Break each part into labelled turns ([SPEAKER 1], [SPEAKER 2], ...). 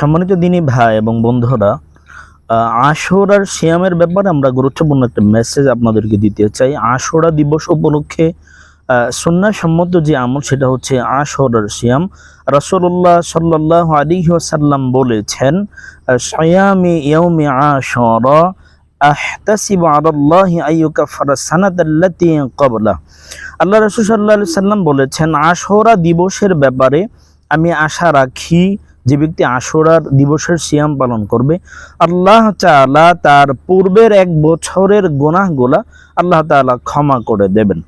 [SPEAKER 1] সম্মানিত দিনী ভাই এবং বন্ধুরা আশুরার সিয়ামের ব্যাপারে আমরা গুরুত্বপূর্ণ একটা মেসেজ আপনাদেরকে দিতে চাই। আশুরা দিবস উপলক্ষে সম্মত যে আমল সেটা হচ্ছে আশুরার সিয়াম। রাসূলুল্লাহ সাল্লাল্লাহু আলাইহি ওয়াসাল্লাম বলেছেন, সায়ামি আশুরা আহতাসিবু আলাল্লাহি আইয়ুকাফারা সানাতাল্লাতী ক্বাবলা আল্লাহ রাসূল আলাইহি সাল্লাম বলেছেন, আশুরা দিবসের ব্যাপারে আমি আশা রাখি যে ব্যক্তি আশুরার দিবসের সিয়াম পালন করবে, আল্লাহ তালা তার পূর্বের এক বছরের গোনাহগুলা আল্লাহ তালা ক্ষমা করে দেবেন।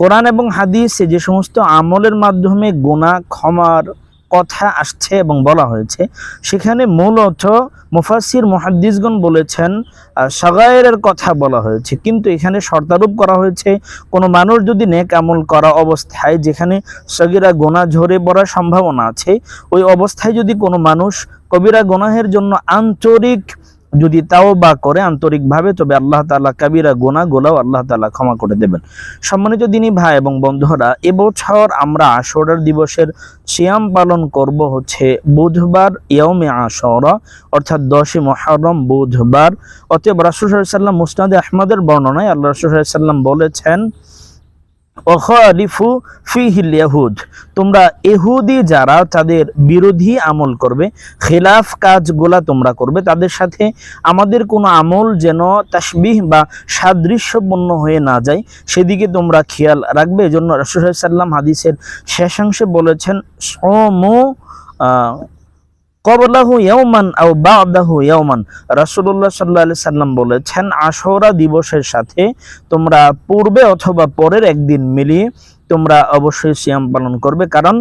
[SPEAKER 1] কোরআন এবং হাদিসে যে সমস্ত আমলের মাধ্যমে গোনা ক্ষমার কথা আসছে এবং বলা হয়েছে। সেখানে মূলত মুফাসির মহাদ্দিসগণ বলেছেন সাগায়ের কথা বলা হয়েছে। কিন্তু এখানে শর্তারোপ করা হয়েছে, কোনো মানুষ যদি নেক আমল করা অবস্থায় যেখানে সগিরা গোনা ঝরে পড়ার সম্ভাবনা আছে, ওই অবস্থায় যদি কোনো মানুষ কবিরা গোনাহের জন্য আন্তরিক যদি তাও বা করে আন্তরিকভাবে, তবে আল্লাহ তাআলা কাবিরা গোনা গোলাও আল্লাহ তালা ক্ষমা করে দেবেন। সম্মানিত দিনী ভাই এবং বন্ধুরা, এবছর আমরা আশরার দিবসের সিয়াম পালন করব হচ্ছে বুধবার ইয়মে আশরা, অর্থাৎ দশই মহরম বুধবার। অতএব রাসূল সাল্লাম মুসনাদে আহমদের বর্ণনায় আল্লাহ রাসূল সাল্লাম বলেছেন ওখালিফু ফিহিল ইয়াহুদ। তোমরা ইহুদি যারা, তাদের বিরোধী আমল করবে, খেলাফ কাজগুলা তোমরা করবে, তাদের সাথে আমাদের কোনো আমল যেন তাসবিহ বা সাদৃশ্যপূর্ণ হয়ে না যায়, সেদিকে তোমরা খেয়াল রাখবে। এজন্য রাসূল সাল্লাম হাদিসের শেষাংশে বলেছেন, সমু কবলাহু ইয়াউমান আও বাদাহু ইয়াউমান। রাসূলুল্লাহ সাল্লাল্লাহু আলাইহি সাল্লাম বলেছেন আশরা দিবসের সাথে তোমরা পূর্বে অথবা পরের একদিন মিলিয়ে তোমরা অবশ্যই সিয়াম পালন করবে। কারণ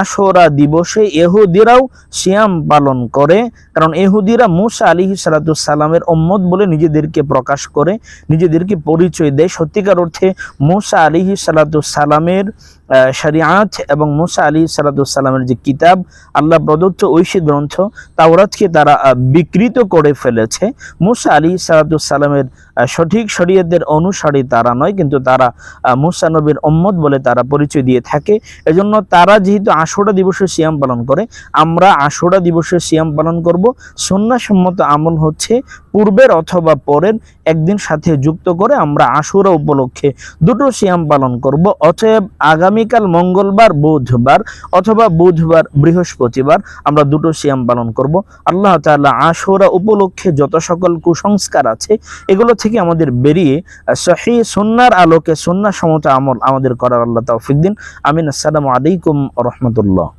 [SPEAKER 1] আশরা দিবসে ইহুদিরাও সিয়াম পালন করে। কারণ ইহুদিরা মুসা আলিহি সালামের উম্মত বলে নিজেদেরকে প্রকাশ করে, নিজেদেরকে পরিচয় দেয়। সত্যিকার অর্থে মুসা আলিহি সালামের শরিয়াত এবং মুসা আলী সালামের যে কিতাব, আল্লাহ প্রদত্ত ঐশী গ্রন্থ, তাওরাতকে তারা বিকৃত করে ফেলেছে। মুসা আলী সালামের সঠিক শরীয়তের অনুসারী তারা নয়, কিন্তু তারা মুসা নবীর উম্মত বলে তারা পরিচয় দিয়ে থাকে। এজন্য তারা যেহেতু আশুরা দিবসের সিয়াম পালন করে, আমরা আশুরা দিবসের সিয়াম পালন করব। সন্ন্যাসম্মত আমল হচ্ছে পূর্বের অথবা পরের একদিন সাথে যুক্ত করে আমরা আশুরা উপলক্ষে দুটো সিয়াম পালন করব। অতএব আগামীকাল মঙ্গলবার, বুধবার অথবা বুধবার, বৃহস্পতিবার আমরা দুটো সিয়াম পালন করব। আল্লাহ তাআলা আশুরা উপলক্ষে যত সকল কুসংস্কার আছে, এগুলো থেকে আমাদের বেরিয়ে সহি সন্ন্যার আলোকে সন্না সমতা আমল আমাদের করার আল্লাহ তৌফিক দিন। আমিন। আসসালামু আলাইকুম রহমতুল্লাহ।